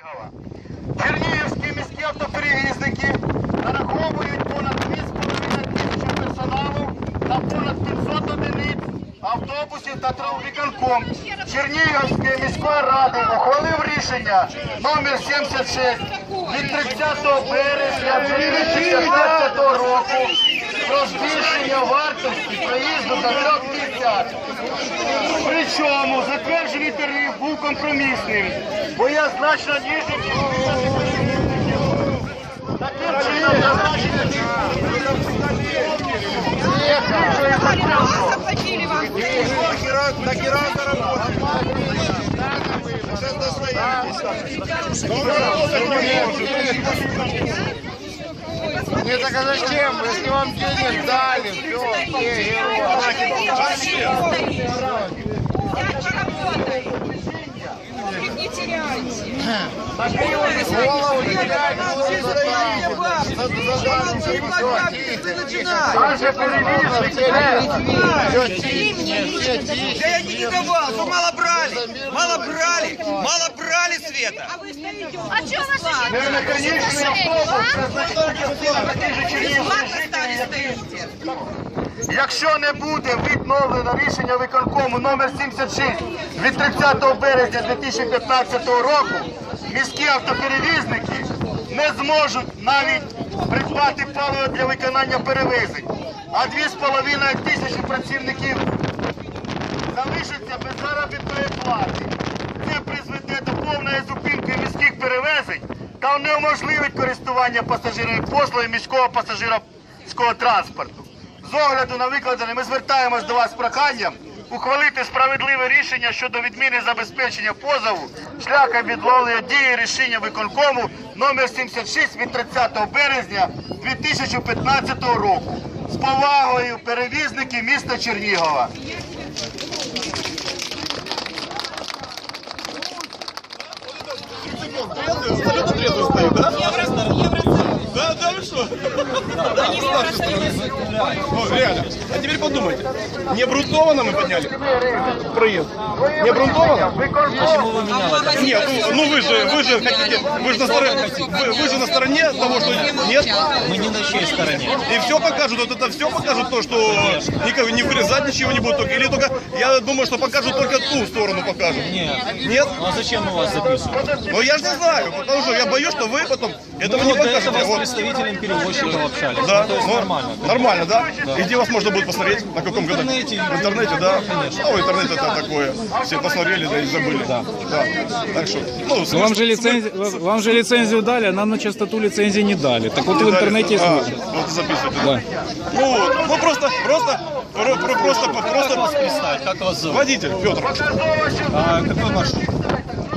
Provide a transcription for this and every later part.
Чернігова. Чернігівські міські автоперевізники нараховують понад 2,5 тисячі персоналу та понад 500 одиниць автобусів та травмвиконком. Чернігівської міської ради ухвалив рішення номер 76 від 30 березня 2015 року збільшення вартості проїзду до 350. Причому затверджений тариф був компромісним, бо я значно ніжий. Таким чином зазначені вам. Нахера работает? Сейчас Нет, так а зачем? Если вам денег дали, все, Дальше работай. Не теряйте. Голову не теряй, Наші перевізники Да я не давал, мало брали, мало брали, мало брали Света. А что вы не механічний автобус, це значна частина таких же чернігівських? Якщо не буде відновлено рішення виконкому номер 76 від 30 березня 2015 року, міські автоперевізники не зможуть навіть придбати паливо для виконання перевезень. А 2,5 тисячі працівників залишаться без заробітної плати. Це призведе до повної зупинки міських перевезень та унеможливить користування пасажирами послуги міського пасажирського транспорту. З огляду на викладене ми звертаємось до вас з проханням ухвалити справедливе рішення щодо відміни забезпечення позову шляхом відловлення дії рішення виконкому номер 76 від 30 березня 2015 року. З повагою перевізники міста Чернігова. Ne oluyor? Вы что? Ну, реально. А теперь подумайте. Не обрунтованно мы подняли проезд? Не обрунтованно? Нет, ну, ну вы же, вы же хотите, вы же на стороне, вы, вы же на стороне того, что нет? Мы не на чьей стороне. И все покажут, вот это все покажут то, что никого не вырезать ничего не будут, только, или только, я думаю, что покажут только ту сторону покажут. Нет. Нет? Ну а зачем мы вас записываем? Ну я же не знаю, потому что я боюсь, что вы потом этого не Мы до покажете. этого с Вот. представителем перевозчиков общались. Да, Ну, то есть ну, нормально. да. Нормально, да? И где вас можно будет посмотреть? На каком году? интернете. В интернете, да? Ну, интернет это такое. Все посмотрели, да и забыли. Да. Так что, ну, Ну, вам же, лицензию, вам же лицензию дали, а нам на частоту лицензии не дали. Так вот в интернете а, слушай. вот записывайте. Да. Ну, вот, ну просто, просто, про- про- просто, Как вас просто представить? Как вас зовут? водитель, Петр. А какой маршрут?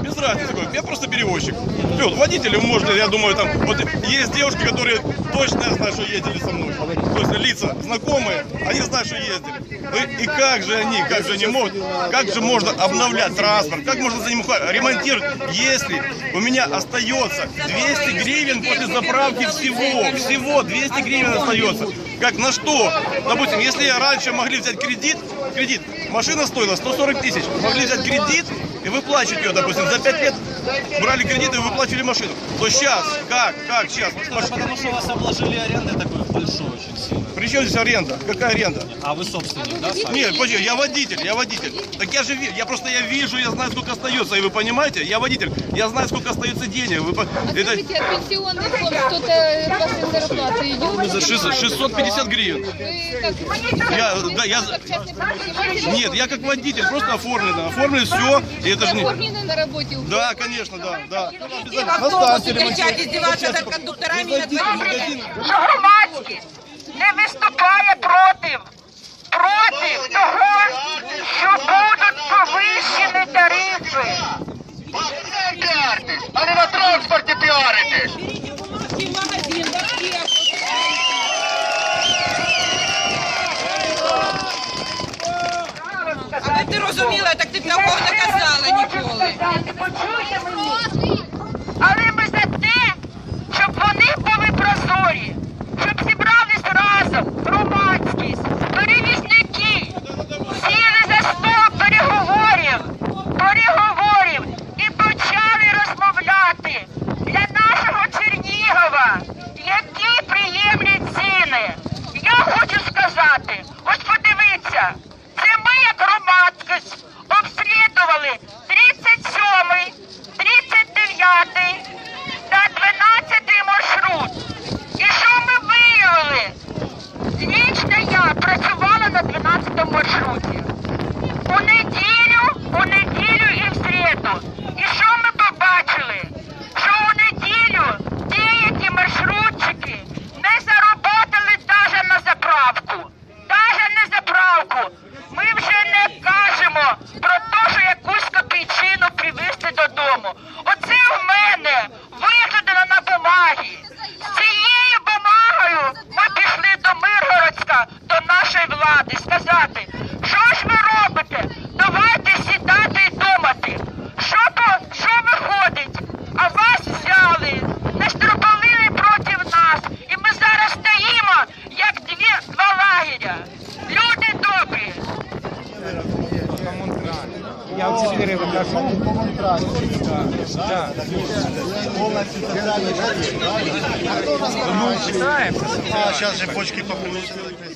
Без разницы какой. Я просто перевозчик. Петр, водитель, можно, я думаю, там, вот есть девушки, которые точно я знаю, что ездили со мной. То есть лица знакомые, они знают, что ездили. Ну и, и как же они, как же они могут, как же можно обновлять транспорт, как можно за ним ремонтировать, если у меня остается 200 гривен после заправки всего, всего 200 гривен остается. Как на что? Допустим, если я раньше могли взять кредит, кредит, машина стоила 140 тысяч, могли взять кредит и выплачивать ее, допустим, за 5 лет брали кредит и выплачивали машину, то сейчас, как, как сейчас? Потому что вас обложили арендой такой большой очень сильно. При чем здесь аренда? Какая аренда? А вы собственник, да? сами? Нет, подожди, я водитель, я водитель. Так я же ви- я просто я вижу, я знаю, сколько остается, и вы понимаете? Я водитель, я знаю, сколько остается денег. Вы, по- это Скажите, а пенсионный фонд что-то после зарплаты идет? шест- 650 гривен. Вы как, Я, да, я, как нет, я как водитель, просто оформлено, оформлено все, и это же не... Оформлены на работе? Да, конечно, да, да. И в автобусе кричать, издеваться над кондукторами и над водителями. Не виступає проти, проти того, що будуть повищені тарифи. А не на транспорті піаритесь. А ти розуміла, так ти такого не казала ніколи. Почуйте мені. А сейчас же почки попрыгнули.